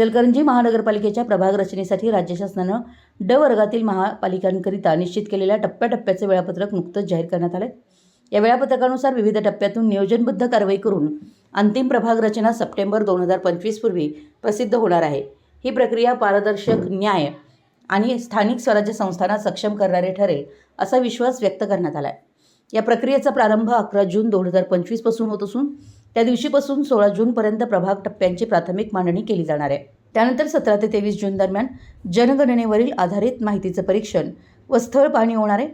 इचलकरंजी महानगरपालिकेच्या प्रभाग रचनेसाठी राज्य शासनानं ड वर्गातील महापालिकांकरिता निश्चित केलेल्या टप्प्याटप्प्याचे वेळापत्रक नुकतंच जाहीर करण्यात आलं या वेळापत्रकानुसार विविध टप्प्यातून नियोजनबद्ध कारवाई करून अंतिम प्रभाग रचना सप्टेंबर दोन हजार पंचवीस पूर्वी प्रसिद्ध होणार आहे. ही प्रक्रिया पारदर्शक न्याय आणि स्थानिक स्वराज्य संस्थांना सक्षम करणारे ठरेल असा विश्वास व्यक्त करण्यात आला आहे या प्रक्रियेचा प्रारंभ अकरा जून दोन हजार पंचवीसपासून होत असून त्या दिवशीपासून सोळा जूनपर्यंत प्रभाग टप्प्यांची प्राथमिक मांडणी केली जाणार आहे. त्यानंतर सतरा ते तेवीस जून दरम्यान जनगणनेवरील आधारित माहितीचं परीक्षण व स्थळ पाहणी होणार आहे.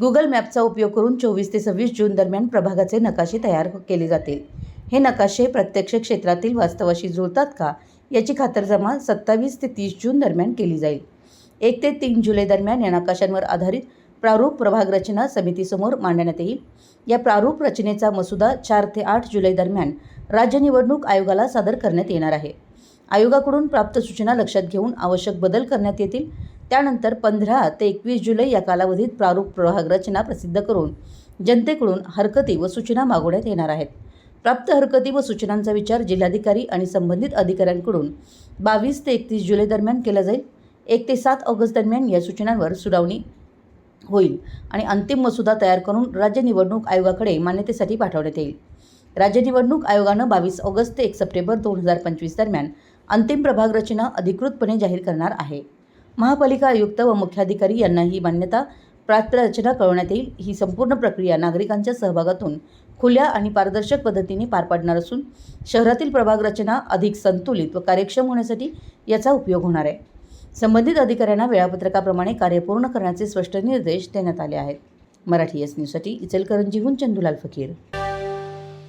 गुगल मॅपचा उपयोग करून चोवीस ते सव्वीस जून दरम्यान प्रभागाचे नकाशे तयार हो- केले जातील. हे नकाशे प्रत्यक्ष क्षेत्रातील वास्तवाशी जुळतात का याची खातरजमा सत्तावीस ते तीस जून दरम्यान केली जाईल. एक ते तीन जुलै दरम्यान या नकाशांवर आधारित प्रारूप प्रभाग रचना समितीसमोर मांडण्यात येईल. या प्रारूप रचनेचा मसुदा चार ते आठ जुलै दरम्यान राज्य निवडणूक आयोगाला सादर करण्यात येणार आहे. आयोगाकडून प्राप्त सूचना लक्षात घेऊन आवश्यक बदल करण्यात येतील. त्यानंतर पंधरा ते एकवीस जुलै या कालावधीत प्रारूप प्रभाग रचना प्रसिद्ध करून जनतेकडून हरकती व सूचना मागवण्यात येणार आहेत. प्राप्त हरकती व सूचनांचा विचार जिल्हाधिकारी आणि संबंधित अधिकाऱ्यांकडून बावीस ते एकतीस जुलै दरम्यान केला जाईल. एक ते सात ऑगस्ट दरम्यान या सूचनांवर सुनावणी होईल. आणि अंतिम मसुदा तयार करून राज्य निवडणूक आयोगाकडे मान्यतेसाठी पाठवण्यात येईल. राज्य निवडणूक आयोगानं बावीस ऑगस्ट ते एक सप्टेंबर दोन हजार पंचवीस दरम्यान अंतिम प्रभाग रचना अधिकृतपणे जाहीर करणार आहे. महापालिका आयुक्त व मुख्याधिकारी यांना ही मान्यता प्राप्त रचना कळवण्यात येईल. ही संपूर्ण प्रक्रिया नागरिकांच्या सहभागातून खुल्या आणि पारदर्शक पद्धतीने पार पाडणार असून शहरातील प्रभाग रचना अधिक संतुलित व कार्यक्षम होण्यासाठी याचा उपयोग होणार आहे. संबंधित अधिकाऱ्यांना वेळापत्रकाप्रमाणे कार्य पूर्ण करण्याचे स्पष्ट निर्देश देण्यात आले आहेत. मराठी एस न्यूजसाठी इचलकरंजीहून चंदुलाल फकीर.